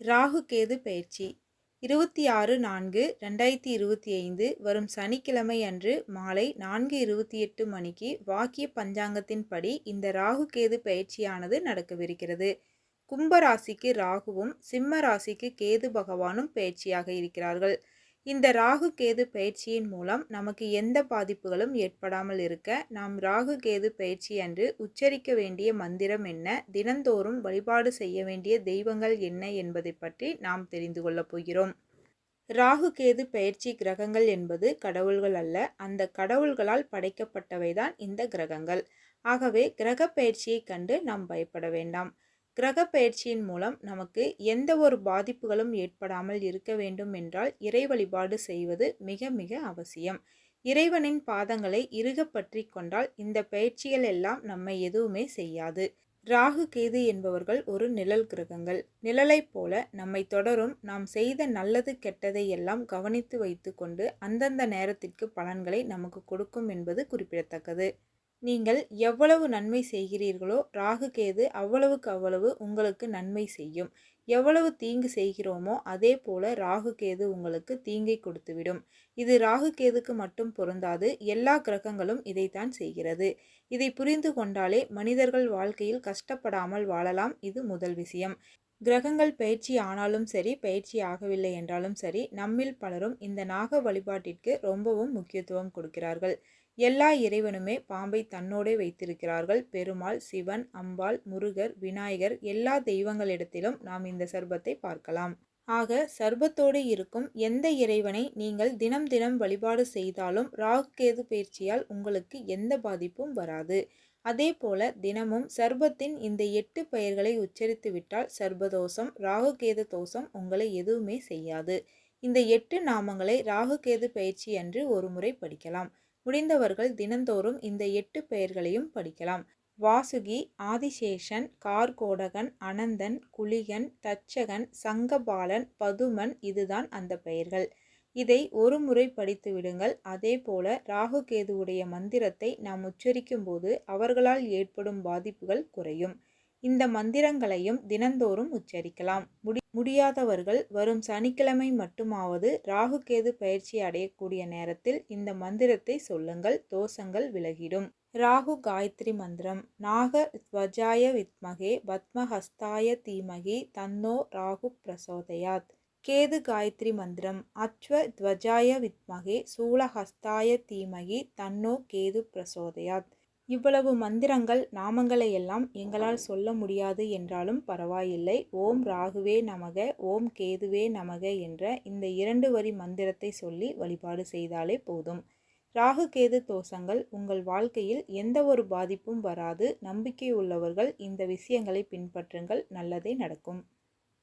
ராகு கேது பயிற்சி. இருபத்தி ஆறு நான்கு ரெண்டாயிரத்தி இருபத்தி ஐந்து வரும் சனிக்கிழமை அன்று மாலை நான்கு இருபத்தி எட்டு மணிக்கு வாக்கிய பஞ்சாங்கத்தின்படி இந்த ராகு கேது பயிற்சியானது நடக்கவிருக்கிறது. கும்ப ராசிக்கு ராகுவும் சிம்ம ராசிக்கு கேது பகவானும் பயிற்சியாக இருக்கிறார்கள். இந்த ராகு கேது பயிற்சியின் மூலம் நமக்கு எந்த பாதிப்புகளும் ஏற்படாமல் இருக்க நாம் ராகு கேது பயிற்சி அன்று உச்சரிக்க வேண்டிய மந்திரம் என்ன தினந்தோறும் வழிபாடு செய்ய வேண்டிய தெய்வங்கள் என்ன என்பதை பற்றி நாம் தெரிந்து கொள்ளப் போகிறோம். ராகு கேது பயிற்சி கிரகங்கள் என்பது கடவுள்கள் அல்ல அந்த கடவுள்களால் படைக்கப்பட்டவைதான் இந்த கிரகங்கள். ஆகவே கிரக பயிற்சியை கண்டு நாம் பயப்பட வேண்டாம். கிரக பயிற்சியின் மூலம் நமக்கு எந்த ஒரு பாதிப்புகளும் ஏற்படாமல் இருக்க வேண்டும் என்றால் இறை வழிபாடு செய்வது மிக மிக அவசியம். இறைவனின் பாதங்களை இறுக பற்றி கொண்டால் இந்த பயிற்சிகள் எல்லாம் நம்மை எதுவுமே செய்யாது. ராகு கேது என்பவர்கள் ஒரு நிழல் கிரகங்கள். நிழலைப் போல நம்மை தொடரும் நாம் செய்த நல்லது கெட்டதை எல்லாம் கவனித்து வைத்துக்கொண்டு அந்தந்த நேரத்திற்கு பலன்களை நமக்கு கொடுக்கும் என்பது குறிப்பிடத்தக்கது. நீங்கள் எவ்வளவு நன்மை செய்கிறீர்களோ ராகு கேது அவ்வளவுக்கு அவ்வளவு உங்களுக்கு நன்மை செய்யும். எவ்வளவு தீங்கு செய்கிறோமோ அதே போல ராகு கேது உங்களுக்கு தீங்கை கொடுத்துவிடும். இது ராகு கேதுக்கு மட்டும் பொருந்தாது எல்லா கிரகங்களும் இதைத்தான் செய்கிறது. இதை புரிந்து கொண்டாலே மனிதர்கள் வாழ்க்கையில் கஷ்டப்படாமல் வாழலாம் இது முதல் விஷயம். கிரகங்கள் பயிற்சி ஆனாலும் சரி பயிற்சி ஆகவில்லை என்றாலும் சரி நம்மில் பலரும் இந்த நாக வழிபாட்டிற்கு ரொம்பவும் முக்கியத்துவம் கொடுக்கிறார்கள். எல்லா இறைவனுமே பாம்பை தன்னோடே வைத்திருக்கிறார்கள். பெருமாள் சிவன் அம்பாள் முருகர் விநாயகர் எல்லா தெய்வங்களிடத்திலும் நாம் இந்த சர்பத்தை பார்க்கலாம். ஆக சர்பத்தோடு இருக்கும் எந்த இறைவனை நீங்கள் தினம் தினம் வழிபாடு செய்தாலும் ராகுகேது பயிற்சியால் உங்களுக்கு எந்த பாதிப்பும் வராது. அதே போல தினமும் சர்பத்தின் இந்த எட்டு பெயர்களை உச்சரித்து விட்டால் சர்பதோஷம் ராகுகேது தோஷம் உங்களை எதுவுமே செய்யாது. இந்த எட்டு நாமங்களை ராகுகேது பயிற்சி அன்று ஒரு முறை படிக்கலாம். முடிந்தவர்கள் தினந்தோறும் இந்த எட்டு பெயர்களையும் படிக்கலாம். வாசுகி ஆதிசேஷன் கார்கோடகன் அனந்தன் குளிகன் தச்சகன் சங்கபாலன் பதுமன் இதுதான் அந்த பெயர்கள். இதை ஒரு முறை படித்து விடுங்கள். அதே போல ராகு கேதுவுடைய மந்திரத்தை நாம் உச்சரிக்கும் போது அவர்களால் ஏற்படும் பாதிப்புகள் குறையும். இந்த மந்திரங்களையும் தினந்தோறும் உச்சரிக்கலாம். முடி முடியாதவர்கள் வரும் சனிக்கிழமை மட்டுமாவது ராகு கேது பயிற்சி அடையக்கூடிய நேரத்தில் இந்த மந்திரத்தை சொல்லுங்கள். தோஷங்கள் விலகிடும். ராகு காயத்ரி மந்திரம். நாக துவஜாய வித்மகே பத்மஹஸ்தாய தீமகி தன்னோ ராகு பிரசோதயாத். கேது காயத்ரி மந்திரம். அச்வ துவஜாய வித்மகே சூலஹஸ்தாய தீமகி தன்னோ கேது பிரசோதயாத். இவ்வளவு மந்திரங்கள் நாமங்களை எல்லாம் எங்களால் சொல்ல முடியாது என்றாலும் பரவாயில்லை. ஓம் ராகுவே நமக ஓம் கேதுவே நமக என்ற இந்த இரண்டு வரி மந்திரத்தை சொல்லி வழிபாடு செய்தாலே போதும். ராகு கேது தோஷங்கள் உங்கள் வாழ்க்கையில் எந்த ஒரு பாதிப்பும் வராது. நம்பிக்கை உள்ளவர்கள் இந்த விஷயங்களை பின்பற்றுங்கள் நல்லதே நடக்கும்.